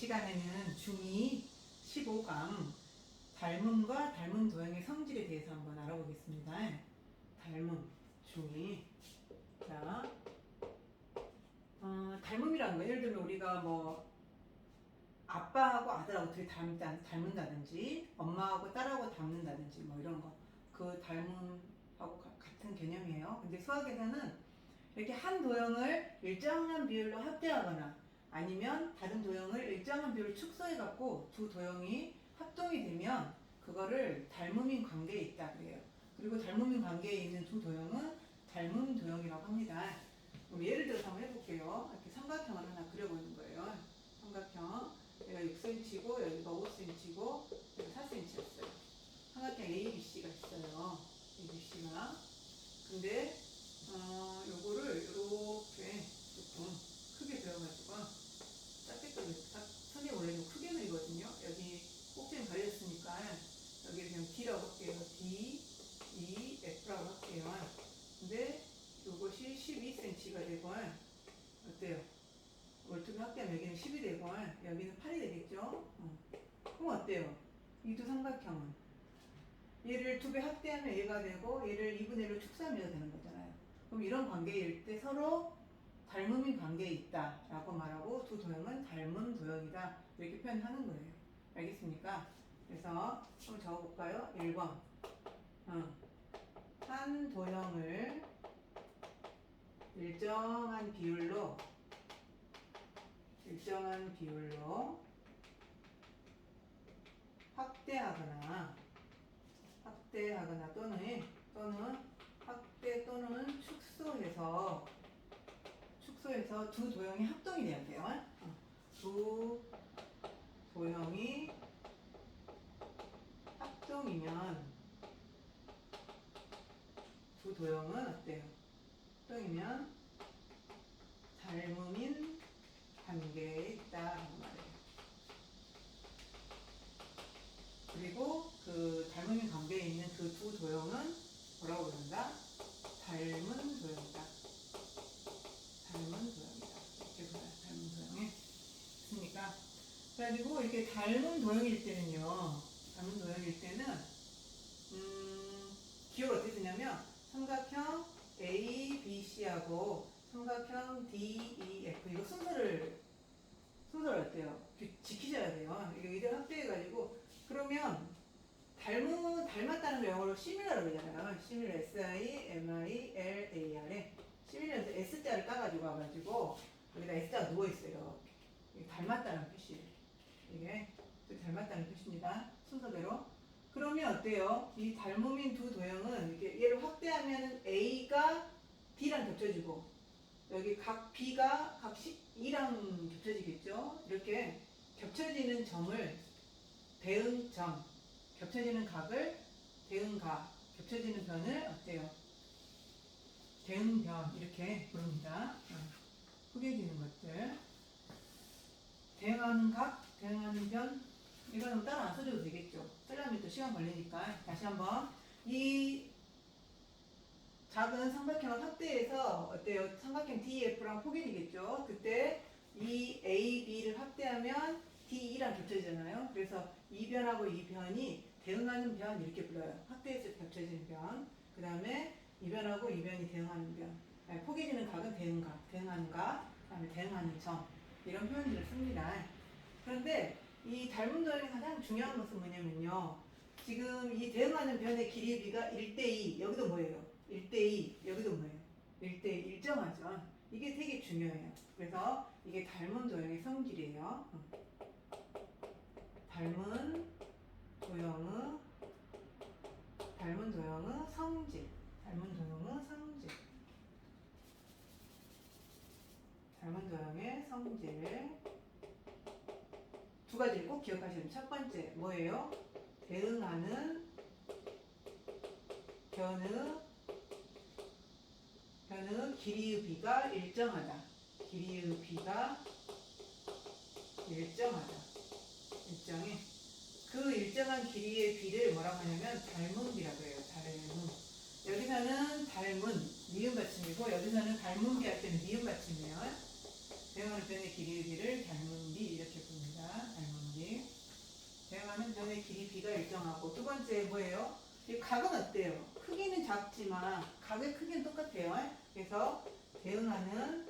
시간에는 중2 15강 닮음과 닮은 도형의 성질에 대해서 한번 알아보겠습니다. 닮음, 중2. 자, 어, 닮음이라는 거, 예를 들면 우리가 뭐 아빠하고 아들하고 되게 닮다, 닮은다든지 엄마하고 딸하고 닮는다든지 뭐 이런 거. 그 닮음하고 가- 같은 개념이에요. 근데 수학에서는 이렇게 한 도형을 일정한 비율로 합대하거나 아니면 다른 도형을 일정한 비율로 축소해 갖고 두 도형이 합동이 되면 그거를 닮음인 관계에 있다 그래요. 그리고 닮음인 관계에 있는 두 도형은 닮음 도형이라고 합니다. 그럼 예를 들어서 한번 해볼게요. 이렇게 삼각형을 하나 그려보는 거예요. 삼각형. 여기가 6cm고 여기가 5cm고 여기가 4cm였어요. 삼각형 ABC가 있어요. ABC가. 근데 어, 요거를 이렇게 조금 크게 그려가지고 작게 그려 딱 선이 원래 좀 크게 그리거든요. 여기 꼭지는 갈렸으니까 여기 그냥 D라고 할게요. D, E, F라고 할게요. 근데 요것이 12cm가 되고 어때요? 월투비 합계하면 여기는 10이 되고 여기는 8이 되겠죠? 어. 그럼 어때요? 이두 삼각형은 얘를 두배 합대하면 얘가 되고 얘를 2분의 1로 축소하면 되는 거잖아요. 그럼 이런 관계일 때 서로 닮음인 관계에 있다 라고 말하고 두 도형은 닮은 도형이다 이렇게 표현하는 거예요. 알겠습니까? 그래서 한번 적어볼까요? 1번 어. 한 도형을 일정한 비율로 일정한 비율로 확대하거나 확대하거나 또는 또는 확대 또는 축소해서 축소해서 두 도형이 합동이 돼야 돼요. 어. 두 도형이 합동이면 두 도형은 어때요? 합동이면 닮음인 관계에 있다라는 말이에요. 그리고 그 닮음인 관계에 있는 그 두 도형은 뭐라고 부른다? 닮은 도형이다. 닮은 도형이다. 이렇게 불러요. 닮은 도형이. 됐습니까? 그래가지고 이렇게 닮은 도형일 때는요. 닮은 도형일 때는 음, 기호를 어떻게 쓰냐면 삼각형 A, B, C하고 삼각형 D, E, F 이거 순서를 순서를 어때요? 기- 지키셔야 돼요. 이거 이대로 합대해가지고 그러면 닮은 닮았다는 걸 영어로 시밀러라고 그러잖아요. 시밀러 S I M I L A R에 시밀러에서 S 자를 따가지고 와가지고 여기다 S 자가 누워 있어요. 닮았다는 표시. 이게 그 닮았다는 표시입니다. 순서대로. 그러면 어때요? 이 닮음인 두 도형은 이렇게 얘를 확대하면 A가 D랑 겹쳐지고 여기 각 B가 각 E랑 겹쳐지겠죠? 이렇게 겹쳐지는 점을 대응점, 겹쳐지는 각을 대응각, 겹쳐지는 변을 어때요? 대응변 이렇게 부릅니다. 어, 후겨지는 것들. 대응하는 각, 대응하는 변 이거는 따로 안 써줘도 되겠죠. 쓰려면 또 시간 걸리니까 다시 한번 이 작은 삼각형을 확대해서 어때요? 삼각형 DF랑 포개지겠죠. 그때 이 A, B를 확대하면 DE랑 겹쳐지잖아요. 그래서 이 변하고 이 변이 대응하는 변 이렇게 불러요. 확대해서 겹쳐지는 변. 그 다음에 이 변하고 이 변이 대응하는 변. 네, 포개지는 각은 대응각, 대응하는 각, 그 다음에 대응하는 점. 이런 표현들을 씁니다. 그런데 이 닮은 도형의 가장 중요한 것은 뭐냐면요. 지금 이 대응하는 변의 길이의 비가 1대2, 여기도 뭐예요? 1대2, 여기도 뭐예요? 1대2, 일정하죠. 이게 되게 중요해요. 그래서 이게 닮은 도형의 성질이에요. 어. 닮은 도형의 닮은 도형의 성질. 닮은 도형의 성질. 닮은 도형의 성질. 두 가지를 꼭 기억하시면 첫 번째 뭐예요? 대응하는 변의 변의 길이의 비가 일정하다. 길이의 비가 일정하다. 일정해. 그 일정한 길이의 비를 뭐라고 하냐면 닮은 비라고 해요. 닮은. 여기서는 닮은 미음 받침이고 여기서는 닮은 비할 때는 미음 받침이에요. 대응하는 변의 길이의 비를 닮은 비 이렇게 부릅니다. 자, 알몬드. 대응하면 눈의 길이비가 일정하고 두 번째 뭐예요? 이 각은 어때요? 크기는 작지만 각의 크기는 똑같아요. 그래서 대응하는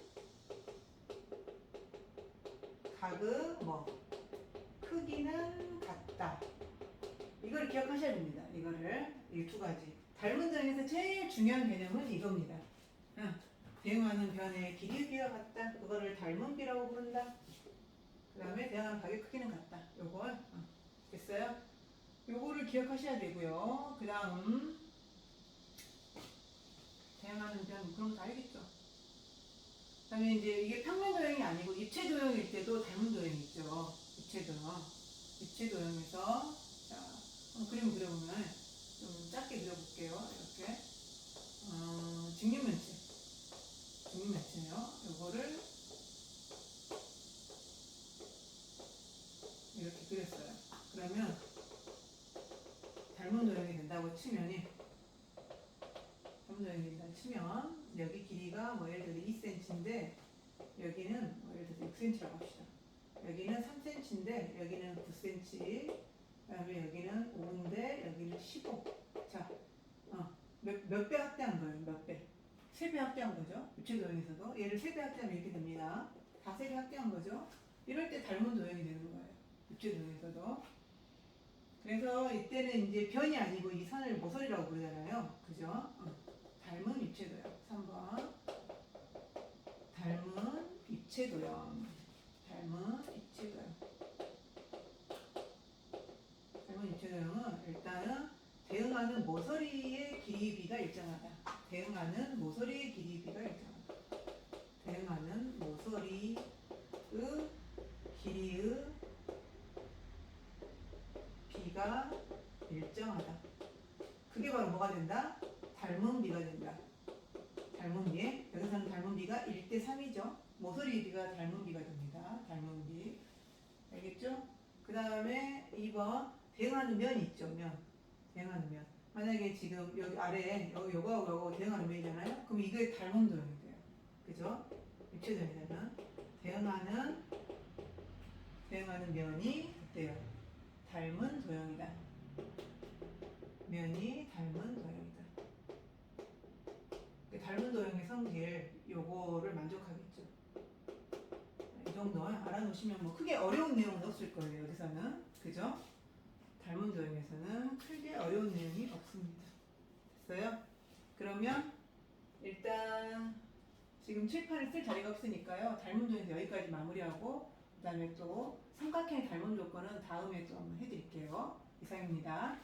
각은 뭐 크기는 같다. 이걸 기억하셔야 됩니다. 이거를 이 두 가지. 닮은 점에서 제일 중요한 개념은 이겁니다. 대응하는 변의 길이비와 같다. 그거를 닮은 비라고 부른다. 그 다음에 대응하는 각의 크기는 같다. 요걸 어, 됐어요? 요거를 기억하셔야 되고요. 그 다음 대응하는 변 그런 거 알겠죠? 그 다음에 이제 이게 평면 도형이 아니고 입체 도형일 때도 닮은 도형이 있죠. 입체 도형. 입체 도형에서 자 그림 그려보면 좀짧게 그려볼게요. 이렇게 어, 직육면체 직육면체요. 요거를 이렇게 그렸어요. 그러면 닮은 도형이 된다고 치면이 된다고 치면 여기 길이가 뭐 예를 들어 2cm인데 여기는 뭐 예를 들어 6cm라고 합시다. 여기는 3cm인데 여기는 9cm 그다음에 여기는 5인데 여기는 15. 자, 어, 몇배 확대한 거예요? 몇 배? 세배 확대한 거죠. 유체 도형에서도 얘를 세배 확대하면 이렇게 됩니다. 다세배 확대한 거죠. 이럴 때 닮은 도형이 되는 거예요. 유체 도형에서도. 그래서 이때는 이제 변이 아니고 이 선을 모서리라고 부르잖아요. 그죠? 어, 닮은 유체 도형. 3번. 닮은 입체 도형. 닮은 입체 도형. 닮은 입체 도형은 일단은 대응하는 모서리의 길이비가 일정하다. 대응하는 모서리의 길이비가 일정하다. 대응하는 모서리의 길이의 비가 일정하다. 그게 바로 뭐가 된다? 닮은 비가 된다. 닮은 비. 여기서는 닮은 비가 1대 3이죠. 모서리 비가 닮은 비가 됩니다. 닮은 비. 알겠죠? 그 다음에 2번 대응하는 면 있죠. 면. 대응하는 면. 만약에 지금 여기 아래에 요거하고 요거 대응하는 면이잖아요. 그럼 이게 닮은 도형이 돼요. 그죠? 입체도형이 되면 대응하는 대응하는 면이 어때요? 닮은 도형이다. 면이 닮은. 그 닮은 도형의 성질 요거를 만족하겠죠. 이 정도 알아놓으시면 뭐 크게 어려운 내용은 없을 거예요. 여기서는 그죠? 닮은 도형에서는 크게 어려운 내용이 없습니다. 됐어요? 그러면 일단 지금 칠판을 쓸 자리가 없으니까요. 닮은 도형에서 여기까지 마무리하고 그 다음에 또 삼각형의 닮은 조건은 다음에 또 한번 해드릴게요. 이상입니다.